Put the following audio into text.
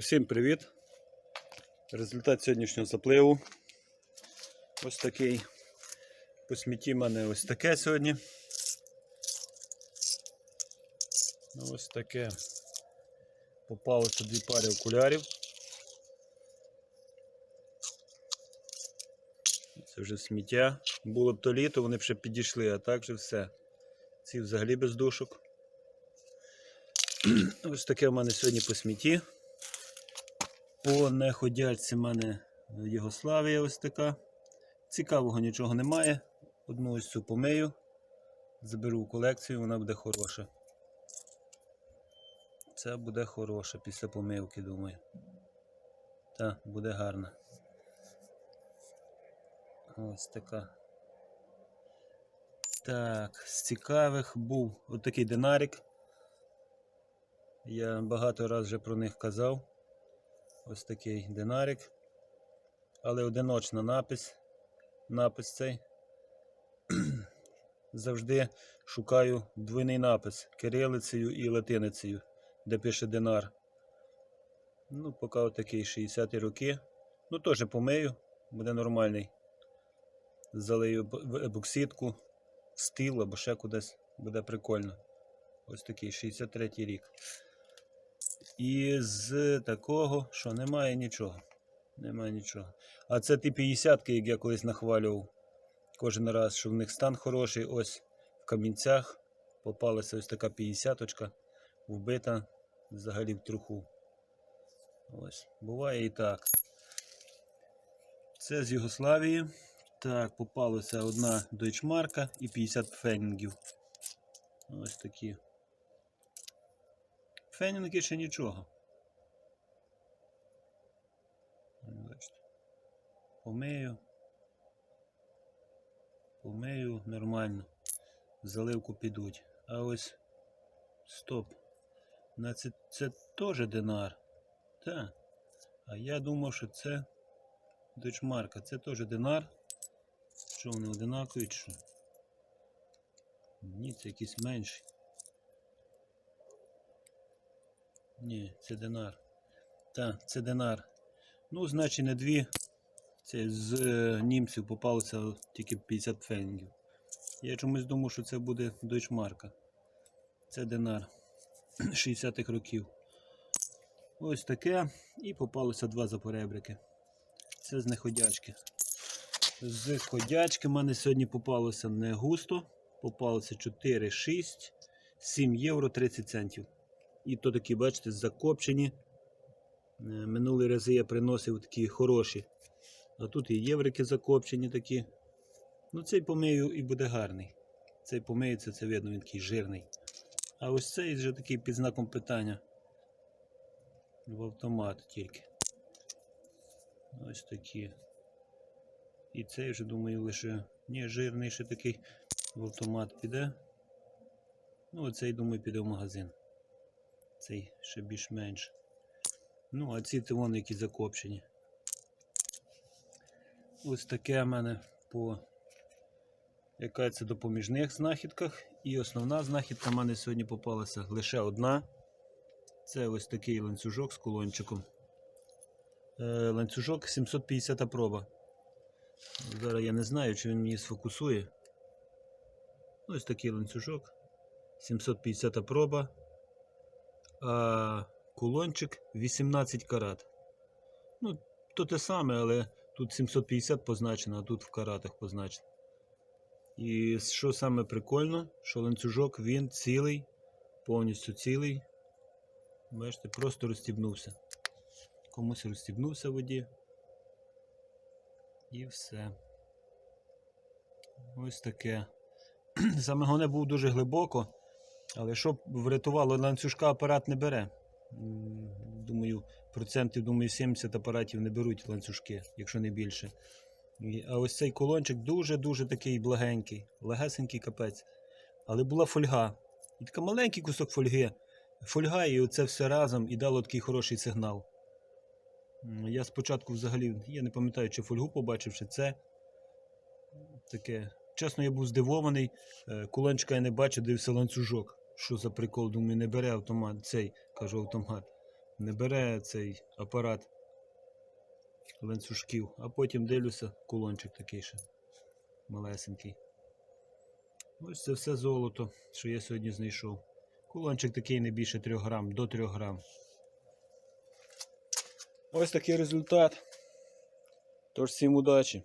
Усім привіт! Результат сьогоднішнього запливу. Ось такий. По смітті в мене ось таке сьогодні. Ну, Ось таке. Попалося дві пари окулярів. Це вже сміття. Було б то літо, вони б ще підійшли, а так же все. Ці взагалі без душок. Ось таке в мене сьогодні по смітті. По неходячці в мене Єгославія ось така. Цікавого нічого немає. Одну ось цю помию. Заберу в колекцію, вона буде хороша. Це буде хороша після помивки, думаю. Та, буде гарна. Ось така. Так, з цікавих був отакий динарик. Я багато разів вже про них казав. Ось такий динарик. Але одиночна напис. Напис цей. Завжди шукаю двойний напис кирилицею і латиницею, де пише динар. Ну, поки отакий 60-ті роки. Ну, теж помию, буде нормальний. Залию б- в ебоксидку, в стіл або ще кудись, буде прикольно. Ось такий 63-й рік. І з такого, що немає нічого. Немає нічого. А це ті 50 як я колись нахвалював кожен раз, що в них стан хороший. Ось в камінцях попалася ось така 50-очка, вбита взагалі в труху. Ось, буває і так. Це з Югославії. Так, попалася одна дойчмарка і 50 фенінгів. Ось такі. Фенінги ще нічого. Помию. Помию нормально. Заливку підуть. А ось стоп. На це, це теж динар. Так. А я думав, що це дочмарка. Це теж динар. Що вони одинакові чи що? Ні, це якийсь менший. Ні, це динар. Так, це динар. Ну, значить, на дві. Це з е, німців попалося тільки 50 фенінгів. Я чомусь думав, що це буде дойчмарка. Це динар 60-х років. Ось таке. І попалося два запоребрики. Це з неходячки. З ходячки в мене сьогодні попалося не густо. Попалося 4, 6, 7 євро 30 центів. І то такі, бачите, закопчені. Е, Минулі рази я приносив такі хороші. А тут і єврики закопчені такі. Ну, цей помию і буде гарний. Цей помиється, це видно, він такий жирний. А ось цей вже такий під знаком питання. В автомат тільки. Ось такі. І цей вже, думаю, лише. Ні, жирний ще такий в автомат піде. Ну, оцей, думаю, піде в магазин. Цей ще більш-менш. Ну, а ці то вони які закопчені. Ось таке в мене по яка це допоміжних знахідках. І основна знахідка в мене сьогодні попалася лише одна. Це ось такий ланцюжок з колончиком. Е, ланцюжок 750 проба. Зараз я не знаю, чи він мені сфокусує. Ось такий ланцюжок. 750 проба. А кулончик 18 карат. Ну, то те саме, але тут 750 позначено, а тут в каратах позначено. І що саме прикольно, що ланцюжок він цілий, повністю цілий. Бачите, просто розстібнувся. Комусь розстібнувся в воді. І все. Ось таке. Саме головне був дуже глибоко, але щоб врятувало ланцюжка, апарат не бере. Думаю, процентів думаю, 70 апаратів не беруть ланцюжки, якщо не більше. А ось цей колончик дуже-дуже такий благенький, легесенький капець. Але була фольга. І такий маленький кусок фольги. Фольга і оце все разом і дало такий хороший сигнал. Я спочатку взагалі, я не пам'ятаю, чи фольгу побачив, чи це. Таке. Чесно, я був здивований. Е, Кулончика я не бачив, дивився ланцюжок. Що за прикол? Думаю, не бере автомат. Цей, кажу, автомат. не бере цей апарат ланцюжків, а потім дивлюся, кулончик такий ще малесенький. Ось це все золото, що я сьогодні знайшов. Кулончик такий не більше 3 грам, до 3 грам. Ось такий результат. Тож всім удачі!